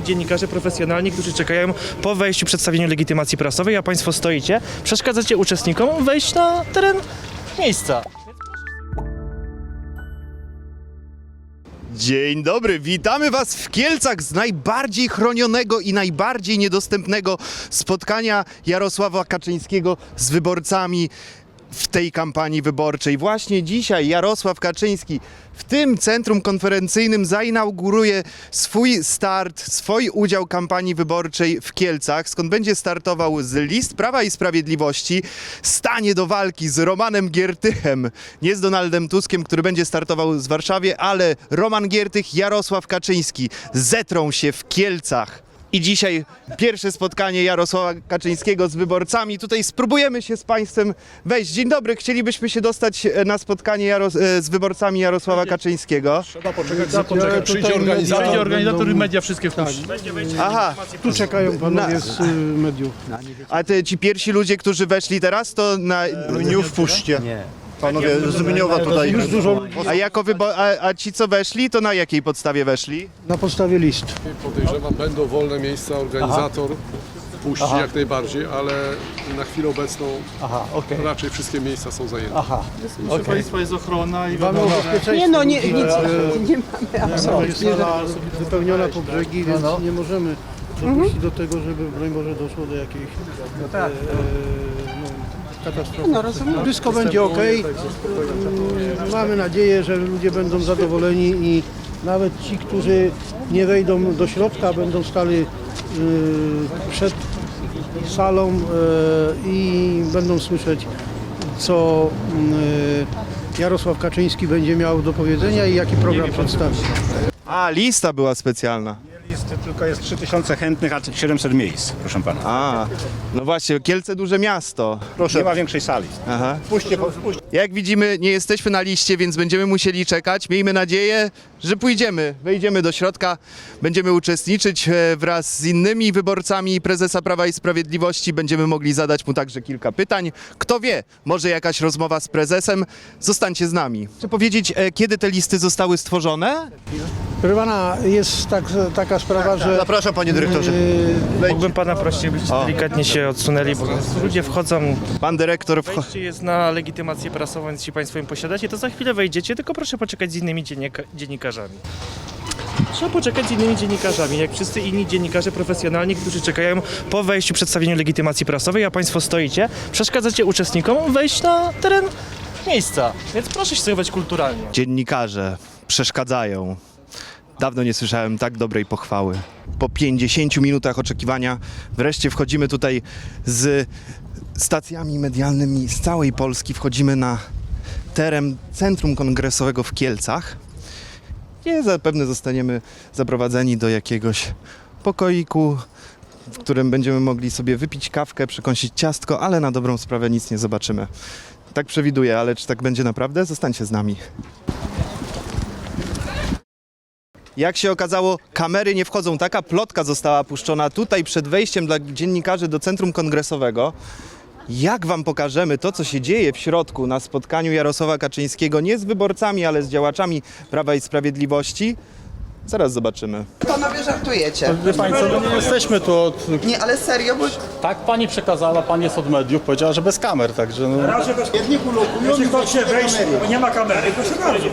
dziennikarze profesjonalni, którzy czekają po wejściu przedstawieniu legitymacji prasowej, a Państwo stoicie, przeszkadzacie uczestnikom wejść na teren miejsca. Dzień dobry, witamy Was w Kielcach z najbardziej chronionego i najbardziej niedostępnego spotkania Jarosława Kaczyńskiego z wyborcami w tej kampanii wyborczej. Właśnie dzisiaj Jarosław Kaczyński w tym centrum konferencyjnym zainauguruje swój start, swój udział kampanii wyborczej w Kielcach, skąd będzie startował z list Prawa i Sprawiedliwości, stanie do walki z Romanem Giertychem, nie z Donaldem Tuskiem, który będzie startował z Warszawie, ale Roman Giertych, Jarosław Kaczyński zetrą się w Kielcach. I dzisiaj pierwsze spotkanie Jarosława Kaczyńskiego z wyborcami. Tutaj spróbujemy się z Państwem wejść. Dzień dobry, chcielibyśmy się dostać e, na spotkanie Jaros- e, z wyborcami Jarosława Kaczyńskiego. Poczekaj, przyjdzie organizator. Będzie organizator i media wszystkie wpuści. Aha, Tu czekają panowie z y, mediów. a te ci pierwsi ludzie, którzy weszli teraz, to na... Nie wpuśćcie. Panowie z Rybniowa tutaj. Już dużo A, jako wybo- a, a ci, co weszli, to na jakiej podstawie weszli? na podstawie list. Podejrzewam, będą wolne miejsca, organizator puści jak najbardziej, ale na chwilę obecną Aha, okej. raczej wszystkie miejsca są zajęte. Aha. Proszę Państwa, jest ochrona i Mamy o bezpieczeństwie. Nie no, nie, nic nie mamy. Jest sala wypełniona po brzegi, więc nie możemy dopuścić do tego, żeby broń Boże doszło do jakiejś e, e, no, katastrofy. No, rozumiem. Wszystko będzie ok. Mamy nadzieję, że ludzie będą zadowoleni i nawet ci, którzy nie wejdą do środka, będą stali y, przed salą y, i będą słyszeć, co y, Jarosław Kaczyński będzie miał do powiedzenia i jaki program przedstawi. A, lista była specjalna. Jest, tylko jest 3000 chętnych, a 700 miejsc, proszę Pana. A, no właśnie, Kielce duże miasto. Nie ma większej sali. Aha. Puśćcie, puśćcie. Jak widzimy, nie jesteśmy na liście, więc będziemy musieli czekać. Miejmy nadzieję, że pójdziemy, wejdziemy do środka, będziemy uczestniczyć e, wraz z innymi wyborcami prezesa Prawa i Sprawiedliwości. Będziemy mogli zadać mu także kilka pytań. Kto wie, może jakaś rozmowa z prezesem. Zostańcie z nami. Chcę powiedzieć, e, kiedy te listy zostały stworzone? Proszę pana, jest tak, taka sprawa, że Zapraszam panie dyrektorze. y, Mógłbym Pana prosić, byście delikatnie się odsunęli, bo ludzie wchodzą, Pan dyrektor wcho- wejście jest na legitymację prasową, więc jeśli Państwo ją posiadacie, to za chwilę wejdziecie, tylko proszę poczekać z innymi dziennika- dziennikarzami. Trzeba poczekać z innymi dziennikarzami, jak wszyscy inni dziennikarze profesjonalni, którzy czekają po wejściu przedstawieniu legitymacji prasowej, a Państwo stoicie, przeszkadzacie uczestnikom wejść na teren miejsca, więc proszę się zachować kulturalnie. dziennikarze przeszkadzają. Dawno nie słyszałem tak dobrej pochwały. Po 50 minutach oczekiwania wreszcie wchodzimy tutaj z stacjami medialnymi z całej Polski. Wchodzimy na teren Centrum Kongresowego w Kielcach, gdzie zapewne zostaniemy zaprowadzeni do jakiegoś pokoiku, w którym będziemy mogli sobie wypić kawkę, przekąsić ciastko, ale na dobrą sprawę nic nie zobaczymy. Tak przewiduję, ale czy tak będzie naprawdę? Zostańcie z nami. Jak się okazało, kamery nie wchodzą. Taka plotka została puszczona tutaj przed wejściem dla dziennikarzy do Centrum Kongresowego. Jak wam pokażemy to, co się dzieje w środku na spotkaniu Jarosława Kaczyńskiego, nie z wyborcami, ale z działaczami Prawa i Sprawiedliwości? Zaraz zobaczymy. Panowie żartujecie. Wie Pani co, no nie jesteśmy tu od... Nie, ale serio, bo Tak Pani przekazała, Pani jest od mediów, powiedziała, że bez kamer, także no... Jeśli ktoś chce wejść, bo nie ma kamery, proszę bardzo.